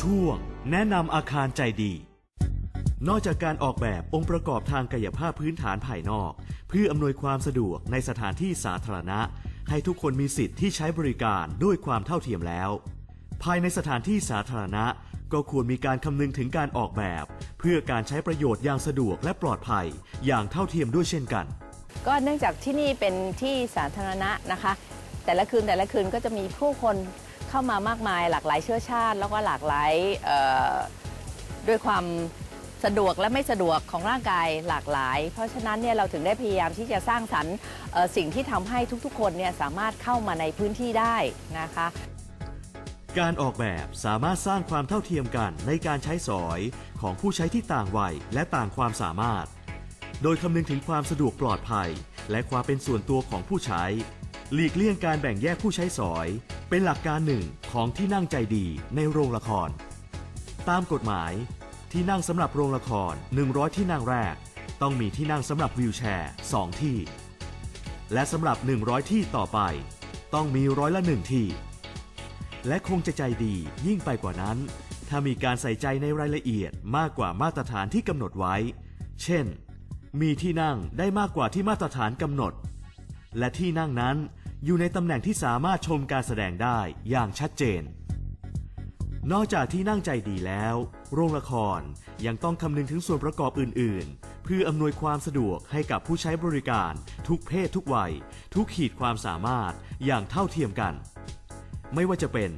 ช่วง แนะนำอาคารใจดี นอกจากการออกแบบองค์ประกอบทางกายภาพพื้นฐานภายนอก เพื่ออำนวยความสะดวกในสถานที่สาธารณะ ให้ทุกคนมีสิทธิ์ที่ใช้บริการด้วยความเท่าเทียมแล้ว ภายในสถานที่สาธารณะก็ควรมีการคำนึงถึงการออกแบบ เพื่อการใช้ประโยชน์อย่างสะดวกและปลอดภัย อย่างเท่าเทียมด้วยเช่นกัน ก็เนื่องจากที่นี่เป็นที่สาธารณะนะคะ แต่ละคืนแต่ละคืนก็จะมีผู้คน เข้ามามากมายหลากหลายเชื้อชาติ แล้วก็หลากหลายด้วยความสะดวกและไม่สะดวกของร่างกายหลากหลาย เพราะฉะนั้นเนี่ยเราถึงได้พยายามที่จะสร้างสรรค์สิ่งที่ทำให้ทุกๆ คนเนี่ยสามารถเข้ามาในพื้นที่ได้นะคะการออกแบบสามารถสร้างความเท่าเทียมกันในการใช้สอยของผู้ใช้ที่ต่างวัยและต่างความสามารถ โดยคำนึงถึงความสะดวกปลอดภัย และความเป็นส่วนตัวของผู้ใช้ หลีกเลี่ยงการแบ่งแยกผู้ใช้สอย เป็นหลักการหนึ่งของที่นั่งใจดีในโรงละคร ตามกฎหมาย ที่นั่งสำหรับโรงละคร 100 ที่นั่งแรก ต้องมีที่นั่งสำหรับวีลแชร์ 2 ที่ และสำหรับ 100 ที่ต่อไป ต้องมีร้อยละหนึ่งที่ และคงจะใจดียิ่งไปกว่านั้น ถ้ามีการใส่ใจในรายละเอียดมากกว่ามาตรฐานที่กำหนดไว้ เช่น มีที่นั่งได้มากกว่าที่มาตรฐานกำหนด และที่นั่งนั้น อยู่ในตำแหน่งที่สามารถชมการแสดงได้อย่างชัดเจน นอกจากที่นั่งใจดีแล้ว โรงละครยังต้องคำนึงถึงส่วนประกอบอื่น ๆ เพื่ออำนวยความสะดวกให้กับผู้ใช้บริการ ทุกเพศทุกวัย ทุกขีดความสามารถอย่างเท่าเทียมกัน ไม่ว่าจะเป็น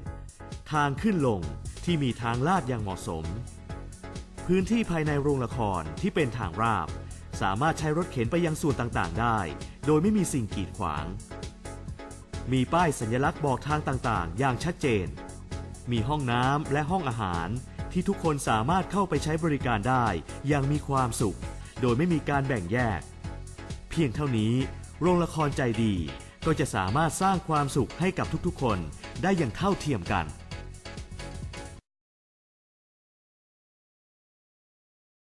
ทางขึ้นลงที่มีทางลาดอย่างเหมาะสม พื้นที่ภายในโรงละครที่เป็นทางราบ สามารถใช้รถเข็นไปยังส่วนต่าง ๆ ได้ โดยไม่มีสิ่งกีดขวาง มีป้ายสัญลักษณ์บอกทางต่างๆ อย่างชัดเจน มีห้องน้ำและห้องอาหารที่ทุกคนสามารถเข้าไปใช้บริการได้อย่างมีความสุข โดยไม่มีการแบ่งแยก เพียงเท่านี้ โรงละครใจดีก็จะสามารถสร้างความสุขให้กับทุกๆคนได้อย่างเท่าเทียมกัน